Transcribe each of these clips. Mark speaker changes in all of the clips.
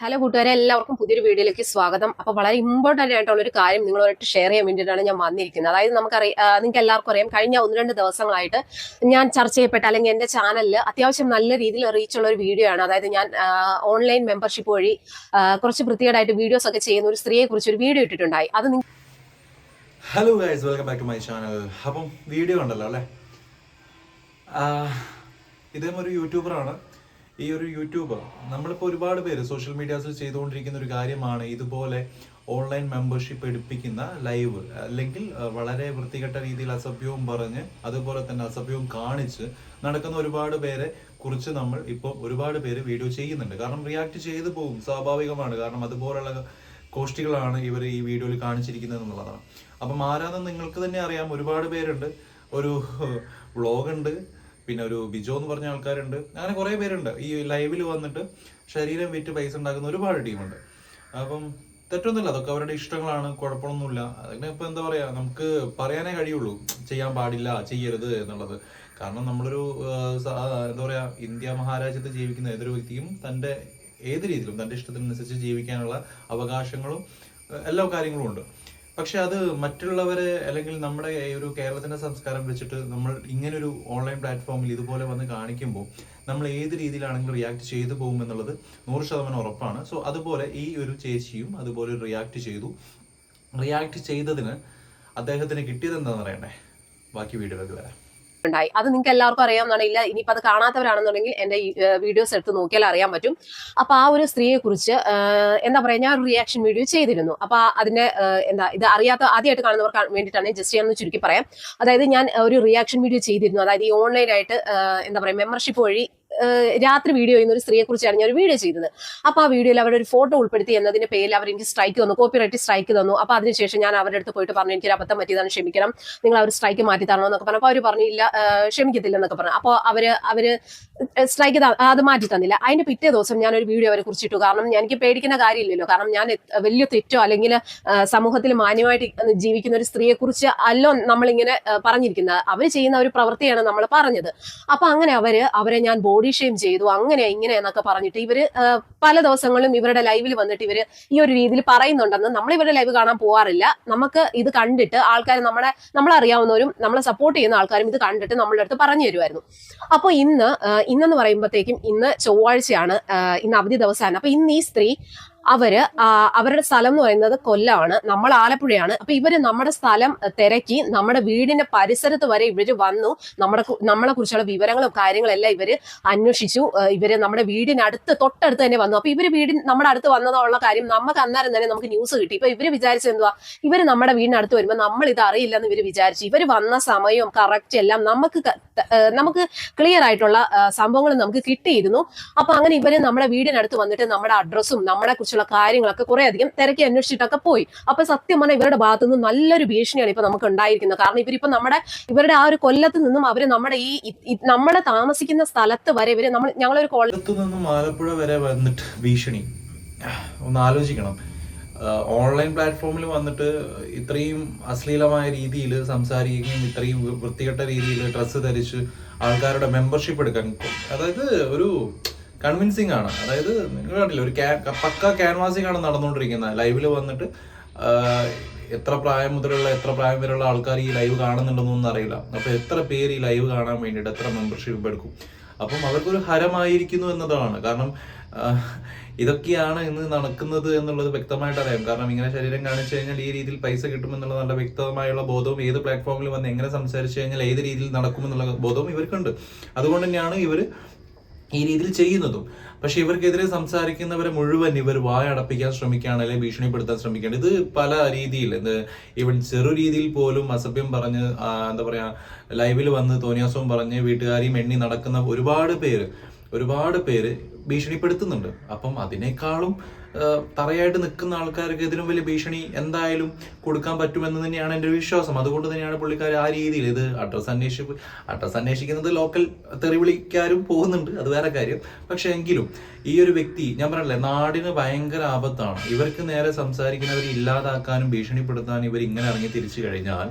Speaker 1: Hello കൂട്ടുകാരെ എല്ലാവർക്കും പുതിയൊരു വീഡിയോയിലേക്ക് സ്വാഗതം. അപ്പൊ വളരെ ഇമ്പോർട്ടന്റ് ആയിട്ടുള്ള ഒരു കാര്യം നിങ്ങളുമായിട്ട് ഷെയർ ചെയ്യാൻ വേണ്ടിയിട്ടാണ് ഞാൻ വന്നിരിക്കുന്നത്. അതായത് നമുക്കറിയാം നിങ്ങൾക്ക് എല്ലാവർക്കും അറിയാം കഴിഞ്ഞ ഒന്ന് രണ്ട് ദിവസങ്ങളായിട്ട് ഞാൻ ചർച്ച ചെയ്യപ്പെട്ട അല്ലെങ്കിൽ എന്റെ ചാനലിൽ അത്യാവശ്യം നല്ല രീതിയിൽ റീച്ച് ഉള്ള ഒരു വീഡിയോ ആണ്. അതായത് ഞാൻ ഓൺലൈൻ മെമ്പർഷിപ്പ് വഴി കുറച്ച് വൃത്തികേടായിട്ട് വീഡിയോസ് ഒക്കെ ചെയ്യുന്ന ഒരു സ്ത്രീയെ കുറിച്ച് ഒരു വീഡിയോ ഇട്ടിട്ടുണ്ടായി. അത്
Speaker 2: hello guys welcome back to my channel video ഒരു ഈ ഒരു യൂട്യൂബർ. നമ്മളിപ്പോൾ ഒരുപാട് പേര് സോഷ്യൽ മീഡിയാസിൽ ചെയ്തുകൊണ്ടിരിക്കുന്ന ഒരു കാര്യമാണ് ഇതുപോലെ ഓൺലൈൻ മെമ്പർഷിപ്പ് എടുപ്പിക്കുന്ന ലൈവ്. അല്ലെങ്കിൽ വളരെ വൃത്തികെട്ട രീതിയിൽ അസഭ്യവും പറഞ്ഞ് അതുപോലെ തന്നെ അസഭ്യവും കാണിച്ച് നടക്കുന്ന ഒരുപാട് പേരെ കുറിച്ച് നമ്മൾ ഇപ്പോൾ ഒരുപാട് പേര് വീഡിയോ ചെയ്യുന്നുണ്ട്. കാരണം റിയാക്ട് ചെയ്തു പോകും സ്വാഭാവികമാണ്. കാരണം അതുപോലുള്ള കോഷ്ടികളാണ് ഇവർ ഈ വീഡിയോയിൽ കാണിച്ചിരിക്കുന്നത് എന്നുള്ളതാണ്. അപ്പം ആരാന്ന് നിങ്ങൾക്ക് തന്നെ അറിയാം. ഒരുപാട് പേരുണ്ട്. ഒരു വ്ളോഗ് ഉണ്ട് പിന്നെ ഒരു ബിജോ എന്ന് പറഞ്ഞ ആൾക്കാരുണ്ട്. അങ്ങനെ കുറേ പേരുണ്ട്. ഈ ലൈവിൽ വന്നിട്ട് ശരീരം വിറ്റ് പൈസ ഉണ്ടാക്കുന്ന ഒരുപാട് ടീമുണ്ട്. അപ്പം തെറ്റൊന്നുമില്ല. അതൊക്കെ അവരുടെ ഇഷ്ടങ്ങളാണ്. കുഴപ്പമൊന്നുമില്ല. അതിനെ ഇപ്പൊ എന്താ പറയാ? നമുക്ക് പറയാനേ കഴിയുള്ളൂ. ചെയ്യാൻ പാടില്ല ചെയ്യരുത് എന്നുള്ളത്. കാരണം നമ്മളൊരു എന്താ പറയാ ഇന്ത്യ മഹാരാജ്യത്ത് ജീവിക്കുന്ന ഏതൊരു വ്യക്തിയും തന്റെ ഏത് രീതിയിലും തന്റെ ഇഷ്ടത്തിനനുസരിച്ച് ജീവിക്കാനുള്ള അവകാശങ്ങളും എല്ലാ കാര്യങ്ങളും ഉണ്ട്. പക്ഷെ അത് മറ്റുള്ളവരെ അല്ലെങ്കിൽ നമ്മുടെ ഒരു കേരളത്തിന്റെ സംസ്കാരം വെച്ചിട്ട് നമ്മൾ ഇങ്ങനെ ഒരു ഓൺലൈൻ പ്ലാറ്റ്ഫോമിൽ ഇതുപോലെ വന്ന് കാണിക്കുമ്പോൾ നമ്മൾ ഏത് രീതിയിലാണെങ്കിലും റിയാക്ട് ചെയ്തു പോകും എന്നുള്ളത് നൂറ് ശതമാനം ഉറപ്പാണ്. സോ അതുപോലെ ഈ ഒരു ചേച്ചിയും അതുപോലെ റിയാക്ട് ചെയ്തു. റിയാക്ട് ചെയ്തതിന് അദ്ദേഹത്തിന് കിട്ടിയത് എന്താണെന്ന് അറിയണ്ടേ? ബാക്കി വീഡിയോയിലേക്ക് വരാം.
Speaker 1: ഉണ്ടായി. അത് നിങ്ങൾക്ക് എല്ലാവർക്കും അറിയാമെന്നാണെങ്കിൽ ഇനിയിപ്പോൾ അത് കാണാത്തവരാണെന്നുണ്ടെങ്കിൽ എന്റെ വീഡിയോസ് എടുത്ത് നോക്കിയാൽ അറിയാൻ പറ്റും. അപ്പോൾ ആ ഒരു സ്ത്രീയെ കുറിച്ച് എന്താ പറയുക ഞാൻ ഒരു റിയാക്ഷൻ വീഡിയോ ചെയ്തിരുന്നു. അപ്പോൾ അതിന്റെ എന്താ ഇത് അറിയാത്ത ആദ്യമായിട്ട് കാണുന്നവർക്ക് വേണ്ടിയിട്ടാണ് ജസ്റ്റ് ഞാൻ ചുരുക്കി പറയാം. അതായത് ഞാൻ ഒരു റിയാക്ഷൻ വീഡിയോ ചെയ്തിരുന്നു. അതായത് ഈ ഓൺലൈനായിട്ട് എന്താ പറയുക മെമ്പർഷിപ്പ് വഴി രാത്രി വീഡിയോ ചെയ്യുന്ന ഒരു സ്ത്രീയെ കുറിച്ചാണ് ഞാൻ ഒരു വീഡിയോ ചെയ്തത്. അപ്പൊ ആ വീഡിയോയിൽ അവരുടെ ഒരു ഫോട്ടോ ഉൾപ്പെടുത്തി എന്നതിന്റെ പേരിൽ അവർ എനിക്ക് സ്ട്രൈക്ക് തന്നു കോപ്പിറൈറ്റ് സ്ട്രൈക്ക് തന്നു. അപ്പൊ അതിനുശേഷം ഞാൻ അവരുടെ അടുത്ത് പോയിട്ട് പറഞ്ഞു എനിക്ക് ഒരു അബദ്ധം പറ്റിയതാണ് ക്ഷമിക്കണം. നിങ്ങൾ അവർ സ്ട്രൈക്ക് മാറ്റി തരണം എന്നൊക്കെ പറഞ്ഞു. അപ്പൊ അവർ പറഞ്ഞില്ല ക്ഷമിക്കത്തില്ല എന്നൊക്കെ പറഞ്ഞു. അപ്പോൾ അവർ അവർ സ്ട്രൈക്ക് അത് മാറ്റി തന്നില്ല. അതിന്റെ പിറ്റേ ദിവസം ഞാൻ ഒരു വീഡിയോ അവരെ കുറിച്ചിട്ടു. കാരണം എനിക്ക് പേടിക്കുന്ന കാര്യമില്ലല്ലോ. കാരണം ഞാൻ വലിയ തെറ്റോ അല്ലെങ്കിൽ സമൂഹത്തിൽ മാന്യമായിട്ട് ജീവിക്കുന്ന ഒരു സ്ത്രീയെ കുറിച്ച് അല്ലോ നമ്മളിങ്ങനെ പറഞ്ഞിരിക്കുന്നത്. അവർ ചെയ്യുന്ന ഒരു പ്രവൃത്തിയാണ് നമ്മൾ പറഞ്ഞത്. അപ്പൊ അങ്ങനെ അവർ അവരെ ഞാൻ ബോഡി ഷെയിം ചെയ്തു. അങ്ങനെ ഇങ്ങനെ എന്നൊക്കെ പറഞ്ഞിട്ട് ഇവർ പല ദിവസങ്ങളിലും ഇവരുടെ ലൈവിൽ വന്നിട്ട് ഇവർ ഈ ഒരു രീതിയിൽ പറയുന്നുണ്ടെന്ന് നമ്മൾ ഇവരുടെ ലൈവ് കാണാൻ പോവാറില്ല. നമുക്ക് ഇത് കണ്ടിട്ട് ആൾക്കാർ നമ്മളെ നമ്മളറിയാവുന്നവരും നമ്മളെ സപ്പോർട്ട് ചെയ്യുന്ന ആൾക്കാരും ഇത് കണ്ടിട്ട് നമ്മളുടെ അടുത്ത് പറഞ്ഞു തരുമായിരുന്നു. അപ്പോൾ ഇന്ന് ആ, ഇന്നെന്ന് പറയുമ്പോഴത്തേക്കും ഇന്ന് ചൊവ്വാഴ്ചയാണ് ഇന്ന് അവധി ദിവസമാണ്. അപ്പൊ ഇന്ന് ഈ സ്ത്രീ അവർ അവരുടെ സ്ഥലം എന്ന് പറയുന്നത് കൊല്ലമാണ് നമ്മൾ ആലപ്പുഴയാണ്. അപ്പൊ ഇവർ നമ്മുടെ സ്ഥലം തിരക്കി നമ്മുടെ വീടിന്റെ പരിസരത്ത് വരെ ഇവർ വന്നു. നമ്മുടെ നമ്മളെ കുറിച്ചുള്ള വിവരങ്ങളും കാര്യങ്ങളും എല്ലാം ഇവർ അന്വേഷിച്ചു. ഇവർ നമ്മുടെ വീടിനടുത്ത് തൊട്ടടുത്ത് തന്നെ വന്നു. അപ്പൊ ഇവർ വീടിന് നമ്മുടെ അടുത്ത് വന്നതുള്ള കാര്യം നമുക്ക് അന്നേരം തന്നെ നമുക്ക് ന്യൂസ് കിട്ടി. ഇപ്പൊ ഇവർ വിചാരിച്ചത് എന്തുവാ? ഇവർ നമ്മുടെ വീടിനടുത്ത് വരുമ്പോൾ നമ്മൾ ഇത് അറിയില്ലെന്ന് ഇവർ വിചാരിച്ചു. ഇവർ വന്ന സമയവും കറക്റ്റ് എല്ലാം നമുക്ക് നമുക്ക് ക്ലിയർ ആയിട്ടുള്ള സംഭവങ്ങൾ നമുക്ക് കിട്ടിയിരുന്നു. അപ്പൊ അങ്ങനെ ഇവർ നമ്മുടെ വീടിനടുത്ത് വന്നിട്ട് നമ്മുടെ അഡ്രസ്സും നമ്മളെ കാര്യങ്ങളൊക്കെ കുറെ അധികം തിരക്കി അന്വേഷിച്ചിട്ടൊക്കെ പോയി. അപ്പൊ സത്യം പറഞ്ഞാൽ ഇവരുടെ ഭാഗത്തു നിന്ന് നല്ലൊരു ഭീഷണിയാണ് ഇപ്പൊ നമുക്ക് ഉണ്ടായിരിക്കുന്നത്. കാരണം ഇവരിപ്പോ നമ്മുടെ ഇവരുടെ ആ ഒരു കൊല്ലത്ത് നിന്നും അവർ നമ്മുടെ ഈ നമ്മുടെ താമസിക്കുന്ന സ്ഥലത്ത് വരെ ഇവർ നമ്മൾ ഞങ്ങളൊരു
Speaker 2: കൊല്ലത്തു നിന്നും ആലപ്പുഴ വരെ വന്നിട്ട് ഭീഷണി. ഒന്ന് ആലോചിക്കണം. ഓൺലൈൻ പ്ലാറ്റ്ഫോമിൽ വന്നിട്ട് ഇത്രയും അശ്ലീലമായ രീതിയിൽ സംസാരിക്കുകയും ഇത്രയും വൃത്തികെട്ട രീതിയിൽ ഡ്രസ്സ് ധരിച്ച് ആൾക്കാരുടെ മെമ്പർഷിപ്പ് എടുക്കാൻ അതായത് ഒരു കൺവിൻസിങ് ആണ്. അതായത് നിങ്ങൾ കണ്ടില്ല ഒരു പക്ക ക്യാൻവാസിംഗ് നടന്നുകൊണ്ടിരിക്കുന്നത്. ലൈവിൽ വന്നിട്ട് എത്ര പ്രായം മുതലുള്ള എത്ര പ്രായം വരെയുള്ള ആൾക്കാർ ഈ ലൈവ് കാണുന്നുണ്ടെന്നൊന്നും അറിയില്ല. അപ്പൊ എത്ര പേര് ഈ ലൈവ് കാണാൻ വേണ്ടിയിട്ട് എത്ര മെമ്പർഷിപ്പ് എടുക്കും. അപ്പം അവർക്കൊരു ഹരമായിരിക്കുന്നു എന്നതാണ്. കാരണം ഇതൊക്കെയാണ് ഇന്ന് നടക്കുന്നത് എന്നുള്ളത് വ്യക്തമായിട്ട് അറിയാം. കാരണം ഇങ്ങനെ ശരീരം കാണിച്ചു കഴിഞ്ഞാൽ ഈ രീതിയിൽ പൈസ കിട്ടുമെന്നുള്ള നല്ല വ്യക്തമായുള്ള ബോധവും ഏത് പ്ലാറ്റ്ഫോമിൽ വന്ന് എങ്ങനെ സംസാരിച്ചു കഴിഞ്ഞാൽ ഏത് രീതിയിൽ നടക്കുമെന്നുള്ള ബോധവും ഇവർക്കുണ്ട്. അതുകൊണ്ട് തന്നെയാണ് ഇവർ ഈ രീതിയിൽ ചെയ്യുന്നതും. പക്ഷെ ഇവർക്കെതിരെ സംസാരിക്കുന്നവരെ മുഴുവൻ ഇവർ വായ അടപ്പിക്കാൻ ശ്രമിക്കുകയാണ് അല്ലെങ്കിൽ ഭീഷണിപ്പെടുത്താൻ ശ്രമിക്കുകയാണ്. ഇത് പല രീതിയിൽ എന്ത് ഇവൻ ചെറു രീതിയിൽ പോലും അസഭ്യം പറഞ്ഞ് എന്താ പറയാ ലൈവിൽ വന്ന് തോന്നിയാസവും പറഞ്ഞ് വീട്ടുകാരെയും എണ്ണി നടക്കുന്ന ഒരുപാട് പേര് ഒരുപാട് പേര് ഭീഷണിപ്പെടുത്തുന്നുണ്ട്. അപ്പം അതിനേക്കാളും തറയായിട്ട് നിൽക്കുന്ന ആൾക്കാർക്ക് ഇതിലും വലിയ ഭീഷണി എന്തായാലും കൊടുക്കാൻ പറ്റുമെന്ന് തന്നെയാണ് എന്റെ വിശ്വാസം. അതുകൊണ്ട് തന്നെയാണ് പുള്ളിക്കാർ ആ രീതിയിൽ ഇത് അഡ്രസ്സ് അന്വേഷിപ്പ് അഡ്രസ്സ് അന്വേഷിക്കുന്നത് ലോക്കൽ തെറിവിളിക്കാരും പോകുന്നുണ്ട്. അത് വേറെ കാര്യം. പക്ഷേ എങ്കിലും ഈ ഒരു വ്യക്തി ഞാൻ പറഞ്ഞില്ലേ നാടിന് ഭയങ്കര ആപത്താണ്. ഇവർക്ക് നേരെ സംസാരിക്കുന്നവർ ഇല്ലാതാക്കാനും ഭീഷണിപ്പെടുത്താനും ഇവർ ഇങ്ങനെ ഇറങ്ങി തിരിച്ചു കഴിഞ്ഞാൽ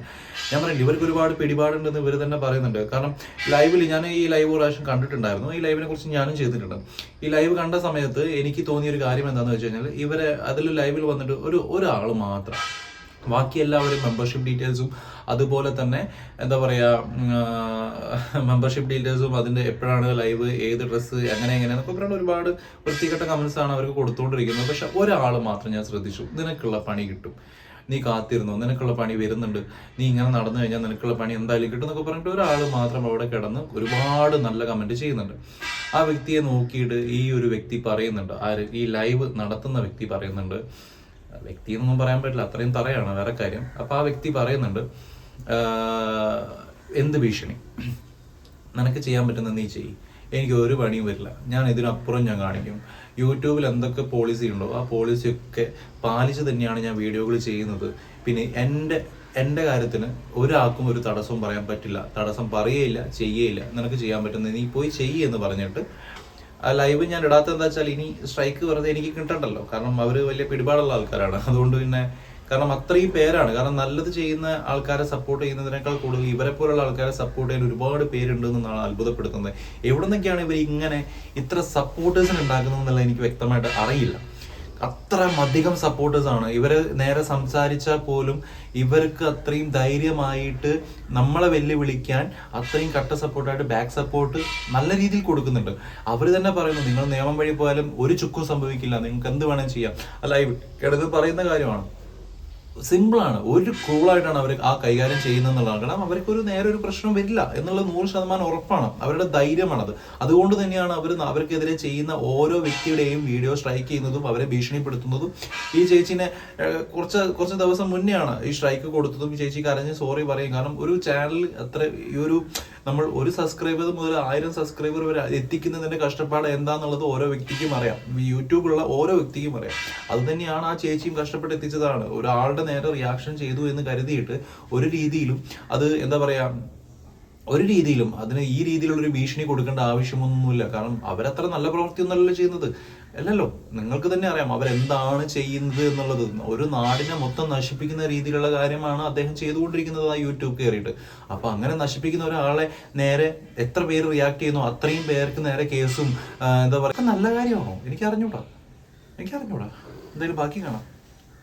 Speaker 2: ഞാൻ പറഞ്ഞില്ല ഇവർക്ക് ഒരുപാട് പിടിപാടുണ്ടെന്ന് ഇവർ തന്നെ പറയുന്നുണ്ട്. കാരണം ലൈവിൽ ഞാൻ ഈ ലൈവ് പ്രാവശ്യം കണ്ടിട്ടുണ്ടായിരുന്നു. ഈ ലൈവിനെ കുറിച്ച് ഞാനും ചെയ്തിട്ടുണ്ട്. ഈ ലൈവ് കണ്ട സമയത്ത് എനിക്ക് തോന്നിയ ഒരു കാര്യം എന്താണെന്ന് വെച്ച് കഴിഞ്ഞാൽ ഇവരെ അതിൽ ലൈവിൽ വന്നിട്ട് ഒരു ഒരാൾ മാത്രം. ബാക്കി എല്ലാവരും മെമ്പർഷിപ്പ് ഡീറ്റെയിൽസും അതുപോലെ തന്നെ എന്താ പറയുക മെമ്പർഷിപ്പ് ഡീറ്റെയിൽസും അതിന്റെ എപ്പോഴാണ് ലൈവ് ഏത് ഡ്രസ്സ് അങ്ങനെ എങ്ങനെയാണെന്നൊക്കെ പറഞ്ഞാൽ ഒരുപാട് വൃത്തികെട്ട കമൻസ് ആണ് അവർക്ക് കൊടുത്തുകൊണ്ടിരിക്കുന്നത് പക്ഷെ ഒരാൾ മാത്രം ഞാൻ ശ്രദ്ധിച്ചു. നിനക്കുള്ള പണി കിട്ടും. നീ കാത്തിരുന്നു? നിനക്കുള്ള പണി വരുന്നുണ്ട്. നീ ഇങ്ങനെ നടന്നു കഴിഞ്ഞാൽ നിനക്കുള്ള പണി എന്തായാലും കിട്ടും എന്നൊക്കെ പറഞ്ഞിട്ട് ഒരാൾ മാത്രം അവിടെ കിടന്ന് ഒരുപാട് നല്ല കമന്റ് ചെയ്യുന്നുണ്ട്. ആ വ്യക്തിയെ നോക്കിയിട്ട് ഈ ഒരു വ്യക്തി പറയുന്നുണ്ട്. ആര് ഈ ലൈവ് നടത്തുന്ന വ്യക്തി പറയുന്നുണ്ട്. വ്യക്തി എന്നൊന്നും പറയാൻ പറ്റില്ല അത്രയും തറയാണ് വേറെ കാര്യം. അപ്പൊ ആ വ്യക്തി പറയുന്നുണ്ട് എന്ത് ഭീഷണി? നിനക്ക് ചെയ്യാൻ പറ്റുന്ന നീ ചെയ്യും. എനിക്ക് ഒരു പണിയും വരില്ല. ഞാൻ ഇതിനപ്പുറം ഞാൻ കാണിക്കും. യൂട്യൂബിൽ എന്തൊക്കെ പോളിസി ഉണ്ടോ ആ പോളിസിയൊക്കെ പാലിച്ച് തന്നെയാണ് ഞാൻ വീഡിയോകൾ ചെയ്യുന്നത്. പിന്നെ എന്റെ എന്റെ കാര്യത്തിന് ഒരാൾക്കും ഒരു തടസ്സവും പറയാൻ പറ്റില്ല. തടസ്സം പറയുകയില്ല ചെയ്യുകയില്ല നിനക്ക് ചെയ്യാൻ പറ്റുന്ന നീ പോയി ചെയ്യെന്ന് പറഞ്ഞിട്ട്. ആ ലൈവ് ഞാൻ ഇടാത്ത എന്താ വെച്ചാൽ ഇനി സ്ട്രൈക്ക് വെറുതെ എനിക്ക് കിട്ടണ്ടല്ലോ. കാരണം അവർ വലിയ പിടിപാടുള്ള ആൾക്കാരാണ്. അതുകൊണ്ട് പിന്നെ കാരണം അത്രയും പേരാണ്. കാരണം നല്ലത് ചെയ്യുന്ന ആൾക്കാരെ സപ്പോർട്ട് ചെയ്യുന്നതിനേക്കാൾ കൂടുതൽ ഇവരെ പോലുള്ള ആൾക്കാരെ സപ്പോർട്ട് ചെയ്യാൻ ഒരുപാട് പേരുണ്ട് എന്നാണ് അത്ഭുതപ്പെടുത്തുന്നത്. എവിടെ നിന്നൊക്കെയാണ് ഇവർ ഇങ്ങനെ ഇത്ര സപ്പോർട്ടേഴ്സിന് ഉണ്ടാക്കുന്നത് എന്നുള്ളത് എനിക്ക് വ്യക്തമായിട്ട് അറിയില്ല. അത്ര അധികം സപ്പോർട്ടേഴ്സ് ആണ്. ഇവർ നേരെ സംസാരിച്ചാൽ പോലും ഇവർക്ക് അത്രയും ധൈര്യമായിട്ട് നമ്മളെ വെല്ലുവിളിക്കാൻ അത്രയും കട്ട സപ്പോർട്ടായിട്ട് ബാക്ക് സപ്പോർട്ട് നല്ല രീതിയിൽ കൊടുക്കുന്നുണ്ട്. അവർ തന്നെ പറയുന്നു നിങ്ങൾ നിയമം വഴി പോയാലും ഒരു ചുക്കും സംഭവിക്കില്ല. നിങ്ങൾക്ക് എന്ത് വേണമെങ്കിലും ചെയ്യാം. അല്ല ഇടത് പറയുന്ന കാര്യമാണ്. സിമ്പിളാണ് ഒരു ക്രൂളായിട്ടാണ് അവർ ആ കൈകാര്യം ചെയ്യുന്നത് എന്നുള്ളതാണ്. കാരണം അവർക്കൊരു നേരെ ഒരു പ്രശ്നം വരില്ല എന്നുള്ളത് നൂറ് ശതമാനം ഉറപ്പാണ്. അവരുടെ ധൈര്യമാണത്. അതുകൊണ്ട് തന്നെയാണ് അവർ അവർക്കെതിരെ ചെയ്യുന്ന ഓരോ വ്യക്തിയുടെയും വീഡിയോ സ്ട്രൈക്ക് ചെയ്യുന്നതും അവരെ ഭീഷണിപ്പെടുത്തുന്നതും. ഈ ചേച്ചിനെ കുറച്ച് കുറച്ച് ദിവസം മുന്നെയാണ് ഈ സ്ട്രൈക്ക് കൊടുത്തതും. ഈ ചേച്ചി കരഞ്ഞ് സോറി പറയും. കാരണം ഒരു ചാനൽ അത്ര ഈ ഒരു നമ്മൾ ഒരു സബ്സ്ക്രൈബർ മുതൽ ആയിരം സബ്സ്ക്രൈബർ വരെ എത്തിക്കുന്നതിന്റെ കഷ്ടപ്പാട് എന്താണെന്നുള്ളത് ഓരോ വ്യക്തിക്കും അറിയാം. യൂട്യൂബിലുള്ള ഓരോ വ്യക്തിക്കും അറിയാം. അത് തന്നെയാണ് ആ ചേച്ചിയും കഷ്ടപ്പെട്ട് എത്തിച്ചതാണ്. ഒരാളുടെ നേരെ റിയാക്ഷൻ ചെയ്തു എന്ന് കരുതിയിട്ട് ഒരു രീതിയിലും അത് എന്താ പറയാ ഒരു രീതിയിലും അതിന് ഈ രീതിയിലുള്ള ഒരു ഭീഷണി കൊടുക്കേണ്ട ആവശ്യമൊന്നുമില്ല. കാരണം അവരത്ര നല്ല പ്രവൃത്തിയൊന്നുമല്ലല്ലോ ചെയ്യുന്നത്. അല്ലല്ലോ നിങ്ങൾക്ക് തന്നെ അറിയാം അവരെന്താണ് ചെയ്യുന്നത് എന്നുള്ളത്. ഒരു നാടിനെ മൊത്തം നശിപ്പിക്കുന്ന രീതിയിലുള്ള കാര്യമാണ് അദ്ദേഹം ചെയ്തുകൊണ്ടിരിക്കുന്നത് ആ യൂട്യൂബ് കയറിയിട്ട്. അപ്പൊ അങ്ങനെ നശിപ്പിക്കുന്ന ഒരാളെ നേരെ എത്ര പേര് റിയാക്ട് ചെയ്യുന്നു അത്രയും പേർക്ക് നേരെ കേസും എന്താ പറയുക നല്ല കാര്യമാണോ? എനിക്ക് അറിഞ്ഞൂടാ എനിക്ക് അറിഞ്ഞൂടാ എന്തായാലും ബാക്കി കാണാം.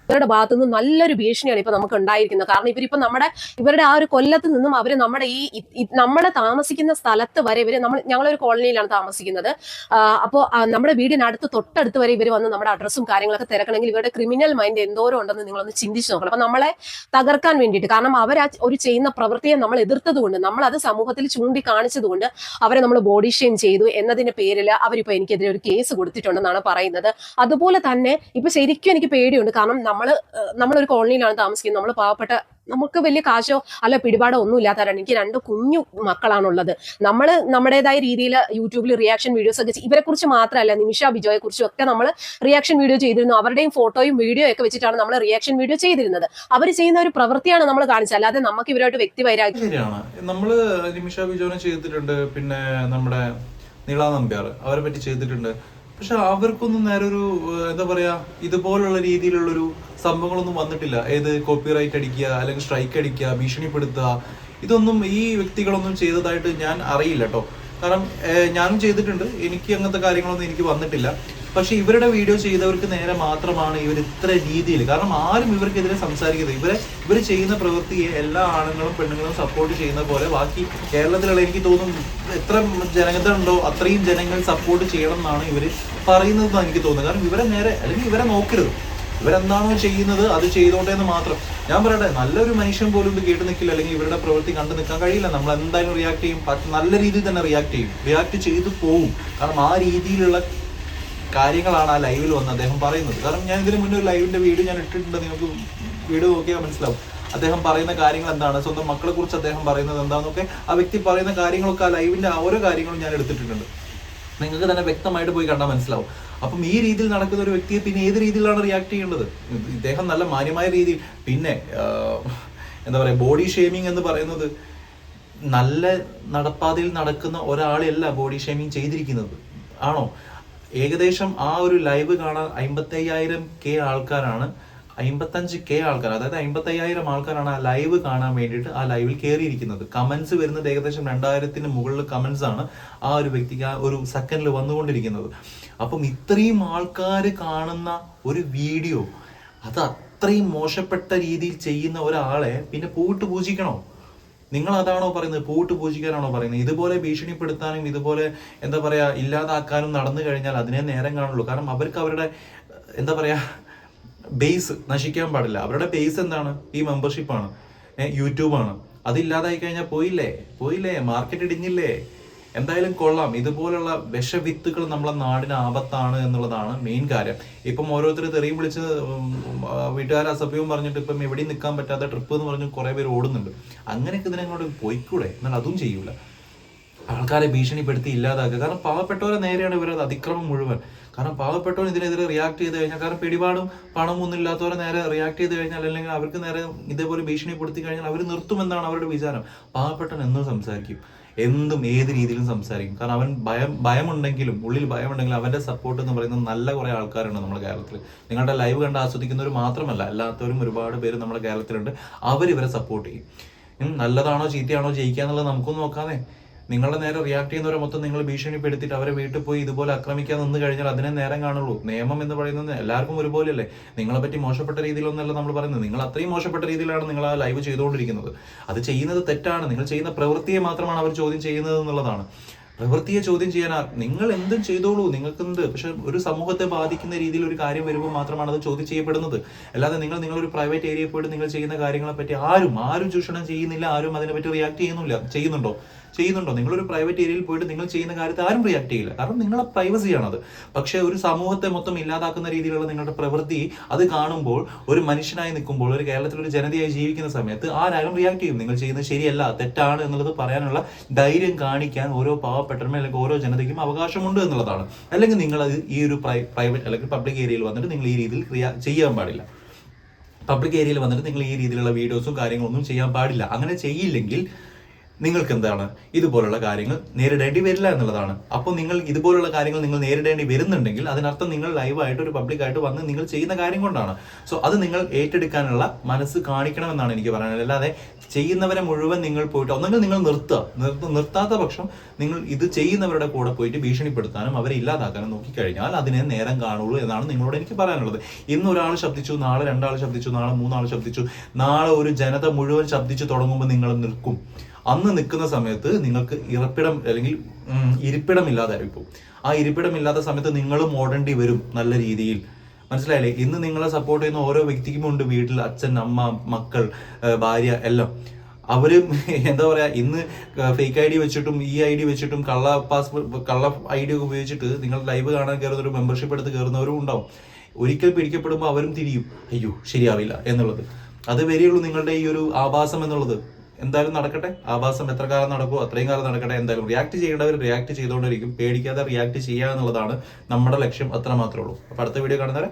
Speaker 1: ഇവരുടെ ഭാഗത്തു നിന്ന് നല്ലൊരു ഭീഷണിയാണ് ഇപ്പൊ നമുക്ക് ഉണ്ടായിരിക്കുന്നത്. കാരണം ഇവരിപ്പോ നമ്മുടെ ഇവരുടെ ആ ഒരു കൊല്ലത്ത് നിന്നും അവർ നമ്മുടെ ഈ നമ്മുടെ താമസിക്കുന്ന സ്ഥലത്ത് വരെ ഇവർ നമ്മൾ ഞങ്ങളൊരു കോളനിയിലാണ് താമസിക്കുന്നത്. അപ്പോൾ നമ്മുടെ വീടിനടുത്ത് തൊട്ടടുത്ത് വരെ ഇവർ വന്ന് നമ്മുടെ അഡ്രസ്സും കാര്യങ്ങളൊക്കെ തിരക്കണമെങ്കിൽ ഇവരുടെ ക്രിമിനൽ മൈൻഡ് എന്തോരം ഉണ്ടെന്ന് നിങ്ങളൊന്ന് ചിന്തിച്ചു നോക്കണം. അപ്പൊ നമ്മളെ തകർക്കാൻ വേണ്ടിയിട്ട് കാരണം അവർ ഒരു ചെയ്യുന്ന പ്രവൃത്തിയെ നമ്മൾ എതിർത്തതുകൊണ്ട് നമ്മൾ അത് സമൂഹത്തിൽ ചൂണ്ടിക്കാണിച്ചത് കൊണ്ട് അവരെ നമ്മൾ ബോഡി ഷെയിം ചെയ്തു എന്നതിന്റെ പേരിൽ അവരിപ്പോ എനിക്കെതിരെ ഒരു കേസ് കൊടുത്തിട്ടുണ്ടെന്നാണ് പറയുന്നത്. അതുപോലെ തന്നെ ഇപ്പൊ ശരിക്കും എനിക്ക് പേടിയുണ്ട്. കാരണം നമ്മൾ നമ്മളൊരു കോളനിയിലാണ് താമസിക്കുന്നത്. നമ്മൾ പാവപ്പെട്ട നമുക്ക് വലിയ കാശോ അല്ല പിടിപാടോ ഒന്നും ഇല്ലാത്തവരാണ്. എനിക്ക് രണ്ട് കുഞ്ഞു മക്കളാണുള്ളത്. നമ്മൾ നമ്മുടേതായ രീതിയിൽ യൂട്യൂബിൽ റിയാക്ഷൻ വീഡിയോസ് ഒക്കെ ഇവരെ കുറിച്ച് മാത്രമല്ല നിമിഷ ബിജോയെ കുറിച്ചും ഒക്കെ നമ്മൾ റിയാക്ഷൻ വീഡിയോ ചെയ്തിരുന്നു. അവരുടെയും ഫോട്ടോയും വീഡിയോ ഒക്കെ വെച്ചിട്ടാണ് നമ്മൾ റിയാക്ഷൻ വീഡിയോ ചെയ്തിരുന്നത്. അവർ ചെയ്യുന്ന ഒരു പ്രവൃത്തിയാണ് നമ്മൾ കാണിച്ചത്. അല്ലാതെ നമുക്ക് ഇവരായിട്ട് വ്യക്തി വൈരാഗ്യം
Speaker 2: നമ്മൾ ചെയ്തിട്ടുണ്ട്. പിന്നെ നമ്മുടെ നീളാ നമ്പ്യാർ. അവരെ പറ്റി ചെയ്തിട്ടുണ്ട്. പക്ഷെ അവർക്കൊന്നും നേരെ ഒരു എന്താ പറയാ ഇതുപോലുള്ള രീതിയിലുള്ള ഒരു സംഭവങ്ങളൊന്നും വന്നിട്ടില്ല. ഏത് കോപ്പിറൈറ്റ് അടിക്കുക അല്ലെങ്കിൽ സ്ട്രൈക്ക് അടിക്കുക ഭീഷണിപ്പെടുത്തുക ഇതൊന്നും ഈ വ്യക്തികളൊന്നും ചെയ്തതായിട്ട് ഞാൻ അറിയില്ല കേട്ടോ കാരണം ഞാനും ചെയ്തിട്ടുണ്ട്. എനിക്ക് അങ്ങനത്തെ കാര്യങ്ങളൊന്നും എനിക്ക് വന്നിട്ടില്ല. പക്ഷെ ഇവരുടെ വീഡിയോ ചെയ്തവർക്ക് നേരെ മാത്രമാണ് ഇവർ ഇത്ര രീതിയിൽ കാരണം ആരും ഇവർക്കെതിരെ സംസാരിക്കുന്നത് ഇവരെ ഇവർ ചെയ്യുന്ന പ്രവൃത്തിയെ എല്ലാ ആണുങ്ങളും പെണ്ണുങ്ങളും സപ്പോർട്ട് ചെയ്യുന്ന പോലെ ബാക്കി കേരളത്തിലുള്ള എനിക്ക് തോന്നുന്നു എത്ര ജനത ഉണ്ടോ അത്രയും ജനങ്ങൾ സപ്പോർട്ട് ചെയ്യണം എന്നാണ് ഇവർ പറയുന്നതെന്ന് എനിക്ക് തോന്നുന്നത്. കാരണം ഇവരെ നേരെ അല്ലെങ്കിൽ ഇവരെ നോക്കരുത്. ഇവരെന്താണോ ചെയ്യുന്നത് അത് ചെയ്തോട്ടെ എന്ന് മാത്രം. ഞാൻ പറയട്ടെ നല്ലൊരു മനുഷ്യൻ പോലും ഇത് കേട്ട് നിൽക്കില്ല അല്ലെങ്കിൽ ഇവരുടെ പ്രവൃത്തി കണ്ടു നിൽക്കാൻ കഴിയില്ല. നമ്മൾ എന്തായാലും റിയാക്ട് ചെയ്യും. നല്ല രീതിയിൽ തന്നെ റിയാക്ട് ചെയ്യും. റിയാക്ട് ചെയ്തു പോവും. കാരണം ആ രീതിയിലുള്ള കാര്യങ്ങളാണ് ആ ലൈവിൽ വന്ന് അദ്ദേഹം പറയുന്നത്. കാരണം ഞാൻ ഇതിന് മുന്നേ ഒരു ലൈവിന്റെ വീഡിയോ ഞാൻ ഇട്ടിട്ടുണ്ട്. നിങ്ങൾക്ക് വീഡിയോ നോക്കിയാൽ മനസ്സിലാവും. അദ്ദേഹം പറയുന്ന കാര്യങ്ങൾ എന്താണ്? സ്വന്തം മക്കളെ കുറിച്ച് അദ്ദേഹം പറയുന്നത് എന്താണെന്നൊക്കെ ആ വ്യക്തി പറയുന്ന കാര്യങ്ങളൊക്കെ ആ ലൈവിന്റെ ഓരോ കാര്യങ്ങളും ഞാൻ എടുത്തിട്ടുണ്ട്. നിങ്ങൾക്ക് തന്നെ വ്യക്തമായിട്ട് പോയി കണ്ടാൽ മനസ്സിലാവും. അപ്പം ഈ രീതിയിൽ നടക്കുന്ന ഒരു വ്യക്തിയെ പിന്നെ ഏത് രീതിയിലാണ് റിയാക്ട് ചെയ്യേണ്ടത്? ഇദ്ദേഹം നല്ല മാന്യമായ രീതിയിൽ പിന്നെ എന്താ പറയുക ബോഡി ഷേമിങ് എന്ന് പറയുന്നത് നല്ല നടപ്പാതയിൽ നടക്കുന്ന ഒരാളെയല്ല ബോഡി ഷേമിങ് ചെയ്തിരിക്കുന്നത്. ആണോ? ഏകദേശം ആ ഒരു ലൈവ് കാണാൻ അമ്പത്തി അയ്യായിരം കെ ആൾക്കാരാണ് അമ്പത്തഞ്ച് കെ ആൾക്കാർ അതായത് അമ്പത്തി അയ്യായിരം ആൾക്കാരാണ് ആ ലൈവ് കാണാൻ വേണ്ടിയിട്ട് ആ ലൈവിൽ കയറിയിരിക്കുന്നത് കമന്റ്സ് വരുന്നത് ഏകദേശം രണ്ടായിരത്തിന് മുകളിൽ കമന്റ്സ് ആണ് ആ ഒരു വ്യക്തിക്ക് ആ ഒരു സെക്കൻഡിൽ വന്നുകൊണ്ടിരിക്കുന്നത്. അപ്പം ഇത്രയും ആൾക്കാർ കാണുന്ന ഒരു വീഡിയോ അത് അത്രയും മോശപ്പെട്ട രീതിയിൽ ചെയ്യുന്ന ഒരാളെ പിന്നെ പൂട്ട് പൂജിക്കണോ? നിങ്ങൾ അതാണോ പറയുന്നത്? പൂട്ട് പൂജിക്കാനാണോ പറയുന്നത്? ഇതുപോലെ ഭീഷണിപ്പെടുത്താനും ഇതുപോലെ എന്താ പറയാ ഇല്ലാതാക്കാനും നടന്നു കഴിഞ്ഞാൽ അതിനെ നേരം കാണുള്ളൂ. കാരണം അവർക്ക് അവരുടെ എന്താ പറയാ ബേസ് നശിക്കാൻ പാടില്ല. അവരുടെ ബേസ് എന്താണ്? ഈ മെമ്പർഷിപ്പാണ് യൂട്യൂബാണ് അതില്ലാതായി കഴിഞ്ഞാൽ പോയില്ലേ? പോയില്ലേ? മാർക്കറ്റ് ഇടിഞ്ഞില്ലേ? എന്തായാലും കൊള്ളാം. ഇതുപോലുള്ള വിഷവിത്തുകൾ നമ്മളെ നാടിന് ആപത്താണ് എന്നുള്ളതാണ് മെയിൻ കാര്യം. ഇപ്പം ഓരോരുത്തർ തെറിയും വിളിച്ച് വീട്ടുകാർ അസഭ്യവും പറഞ്ഞിട്ട് ഇപ്പം എവിടെയും നിൽക്കാൻ പറ്റാത്ത ട്രിപ്പ് എന്ന് പറഞ്ഞ് കുറേ പേര് ഓടുന്നുണ്ട്. അങ്ങനെയൊക്കെ ഇതിനങ്ങോട്ട് പോയിക്കൂടെ? എന്നാൽ അതും ചെയ്യൂല. ആൾക്കാരെ ഭീഷണിപ്പെടുത്തി ഇല്ലാതാക്കുക. കാരണം പാവപ്പെട്ടവരെ നേരെയാണ് ഇവരത് അതിക്രമം മുഴുവൻ. കാരണം പാവപ്പെട്ടവൻ ഇതിനെതിരെ റിയാക്ട് ചെയ്ത് കഴിഞ്ഞാൽ കാരണം പിടിപാടും പണം ഒന്നും ഇല്ലാത്തവരെ നേരെ റിയാക്ട് ചെയ്ത് കഴിഞ്ഞാൽ അല്ലെങ്കിൽ അവർക്ക് നേരെ ഇതേപോലെ ഭീഷണിപ്പെടുത്തി കഴിഞ്ഞാൽ അവർ നിർത്തുമെന്നാണ് അവരുടെ വിചാരം. പാവപ്പെട്ടവൻ എന്നും സംസാരിക്കും. എന്തും ഏത് രീതിയിലും സംസാരിക്കും. കാരണം അവൻ ഭയം ഭയമുണ്ടെങ്കിലും ഉള്ളിൽ ഭയമുണ്ടെങ്കിലും അവന്റെ സപ്പോർട്ട് എന്ന് പറയുന്നത് നല്ല കുറെ ആൾക്കാരുണ്ട് നമ്മുടെ കേരളത്തിൽ നിങ്ങളുടെ ലൈവ് കണ്ട് ആസ്വദിക്കുന്നവർ മാത്രമല്ല അല്ലാത്തവരും ഒരുപാട് പേര് നമ്മുടെ കേരളത്തിലുണ്ട്. അവർ ഇവരെ സപ്പോർട്ട് ചെയ്യും നല്ലതാണോ ചീത്തയാണോ ജയിക്കുക എന്നുള്ളത് നമുക്കൊന്നും നോക്കാതെ നിങ്ങളുടെ നേരെ റിയാക്ട് ചെയ്യുന്നവരെ മൊത്തം നിങ്ങൾ ഭീഷണിപ്പെടുത്തിയിട്ട് അവരെ വീട്ടിൽ പോയി ഇതുപോലെ ആക്രമിക്കാൻ നിന്ന് കഴിഞ്ഞാൽ അതിനെ നേരം കാണുള്ളൂ. നിയമം എന്ന് പറയുന്നത് എല്ലാവർക്കും ഒരുപോലെയല്ലേ? നിങ്ങളെ പറ്റി മോശപ്പെട്ട രീതിയിലൊന്നല്ല നമ്മൾ പറയുന്നത്. നിങ്ങൾ അത്രയും മോശപ്പെട്ട രീതിയിലാണ് നിങ്ങൾ ആ ലൈവ് ചെയ്തുകൊണ്ടിരിക്കുന്നത്. അത് ചെയ്യുന്നത് തെറ്റാണ്. നിങ്ങൾ ചെയ്യുന്ന പ്രവൃത്തിയെ മാത്രമാണ് അവർ ചോദ്യം ചെയ്യുന്നത് എന്നുള്ളതാണ്. പ്രവൃത്തിയെ ചോദ്യം ചെയ്യാനാ നിങ്ങൾ എന്തും ചെയ്തോളൂ. നിങ്ങൾക്ക് എന്ത് പക്ഷെ ഒരു സമൂഹത്തെ ബാധിക്കുന്ന രീതിയിൽ ഒരു കാര്യം വരുമ്പോൾ മാത്രമാണ് അത് ചോദ്യം ചെയ്യപ്പെടുന്നത്. അല്ലാതെ നിങ്ങൾ നിങ്ങളൊരു പ്രൈവറ്റ് ഏരിയയിൽ പോയിട്ട് നിങ്ങൾ ചെയ്യുന്ന കാര്യങ്ങളെ പറ്റി ആരും ആരും ചൂഷണം ചെയ്യുന്നില്ല. ആരും അതിനെപ്പറ്റി റിയാക്ട് ചെയ്യുന്നില്ല. ചെയ്യുന്നുണ്ടോ? ചെയ്യുന്നുണ്ടോ? നിങ്ങളൊരു പ്രൈവറ്റ് ഏരിയയിൽ പോയിട്ട് നിങ്ങൾ ചെയ്യുന്ന കാര്യത്തെ ആരും റിയാക്ട് ചെയ്യില്ല. കാരണം നിങ്ങളെ പ്രൈവസിയാണത് പക്ഷേ ഒരു സമൂഹത്തെ മൊത്തം ഇല്ലാതാക്കുന്ന രീതിയിലുള്ള നിങ്ങളുടെ പ്രവൃത്തി അത് കാണുമ്പോൾ ഒരു മനുഷ്യനായി നിൽക്കുമ്പോൾ ഒരു കേരളത്തിൽ ഒരു ജനതയായി ജീവിക്കുന്ന സമയത്ത് ആരാരും റിയാക്ട് ചെയ്യും. നിങ്ങൾ ചെയ്യുന്നത് ശരിയല്ല തെറ്റാണ് എന്നുള്ളത് പറയാനുള്ള ധൈര്യം കാണിക്കാൻ ഓരോ പാവപ്പെട്ടവരും അല്ലെങ്കിൽ ഓരോ ജനതയ്ക്കും അവകാശമുണ്ട് എന്നുള്ളതാണ്. അല്ലെങ്കിൽ നിങ്ങൾ അത് ഈ ഒരു പ്രൈവറ്റ് അല്ലെങ്കിൽ പബ്ലിക് ഏരിയയിൽ വന്നിട്ട് നിങ്ങൾ ഈ രീതിയിൽ ചെയ്യാൻ പാടില്ല. പബ്ലിക് ഏരിയയിൽ വന്നിട്ട് നിങ്ങൾ ഈ രീതിയിലുള്ള വീഡിയോസും കാര്യങ്ങളൊന്നും ചെയ്യാൻ പാടില്ല. അങ്ങനെ ചെയ്യില്ലെങ്കിൽ നിങ്ങൾക്ക് എന്താണ് ഇതുപോലുള്ള കാര്യങ്ങൾ നേരിടേണ്ടി വരില്ല എന്നുള്ളതാണ്. അപ്പോൾ നിങ്ങൾ ഇതുപോലുള്ള കാര്യങ്ങൾ നിങ്ങൾ നേരിടേണ്ടി വരുന്നുണ്ടെങ്കിൽ അതിനർത്ഥം നിങ്ങൾ ലൈവായിട്ട് ഒരു പബ്ലിക്കായിട്ട് വന്ന് നിങ്ങൾ ചെയ്യുന്ന കാര്യം കൊണ്ടാണ്. സോ അത് നിങ്ങൾ ഏറ്റെടുക്കാനുള്ള മനസ്സ് കാണിക്കണമെന്നാണ് എനിക്ക് പറയാനുള്ളത്. അല്ലാതെ ചെയ്യുന്നവരെ മുഴുവൻ നിങ്ങൾ പോയിട്ട് ഒന്നെങ്കിൽ നിങ്ങൾ നിർത്തുക. നിർത്ത നിർത്താത്ത പക്ഷം നിങ്ങൾ ഇത് ചെയ്യുന്നവരുടെ കൂടെ പോയിട്ട് ഭീഷണിപ്പെടുത്താനും അവരെ ഇല്ലാതാക്കാനും നോക്കിക്കഴിഞ്ഞാൽ അതിനെ നേരം കാണുള്ളൂ എന്നാണ് നിങ്ങളോട് എനിക്ക് പറയാനുള്ളത്. ഇന്ന് ഒരാൾ ശബ്ദിച്ചു നാളെ രണ്ടാൾ ശബ്ദിച്ചു നാളെ മൂന്നാൾ ശബ്ദിച്ചു നാളെ ഒരു ജനത മുഴുവൻ ശബ്ദിച്ചു തുടങ്ങുമ്പോൾ നിങ്ങൾ നിൽക്കും അന്ന് നിൽക്കുന്ന സമയത്ത് നിങ്ങൾക്ക് ഇറപ്പിടം അല്ലെങ്കിൽ ഇരിപ്പിടം പോകും. ആ ഇരിപ്പിടം ഇല്ലാത്ത സമയത്ത് നിങ്ങളും ഓടേണ്ടി വരും നല്ല രീതിയിൽ. മനസ്സിലായില്ലേ? ഇന്ന് നിങ്ങളെ സപ്പോർട്ട് ചെയ്യുന്ന ഓരോ വ്യക്തിക്കും ഉണ്ട് വീട്ടിൽ അച്ഛൻ അമ്മ മക്കൾ ഭാര്യ എല്ലാം. അവർ എന്താ പറയാ ഇന്ന് ഫേക്ക് ഐ ഡി വെച്ചിട്ടും ഈ ഐ ഡി വെച്ചിട്ടും കള്ള പാസ്പോർട്ട് കള്ള ഐ ഡി ഒക്കെ ഉപയോഗിച്ചിട്ട് നിങ്ങൾ ലൈവ് കാണാൻ കയറുന്ന ഒരു മെമ്പർഷിപ്പ് എടുത്ത് കയറുന്നവരും ഉണ്ടാവും. ഒരിക്കൽ പിടിക്കപ്പെടുമ്പോൾ അവരും തിരിയും. അയ്യോ ശരിയാവില്ല എന്നുള്ളത്. അത് വരെയുള്ളൂ നിങ്ങളുടെ ഈ ഒരു ആഭാസം എന്നുള്ളത്. എന്തായാലും നടക്കട്ടെ? ആഭാസം എത്ര കാലം നടക്കുമോ അത്രയും കാലം നടക്കട്ടെ. എന്തായാലും റിയാക്ട് ചെയ്യേണ്ടവർ റിയാക്ട് ചെയ്തുകൊണ്ടിരിക്കും. പേടിക്കാതെ റിയാക്ട് ചെയ്യുക എന്നുള്ളതാണ് നമ്മുടെ ലക്ഷ്യം. അത്ര മാത്രമേ ഉള്ളൂ. അപ്പൊ അടുത്ത വീഡിയോ കാണുന്നവരെ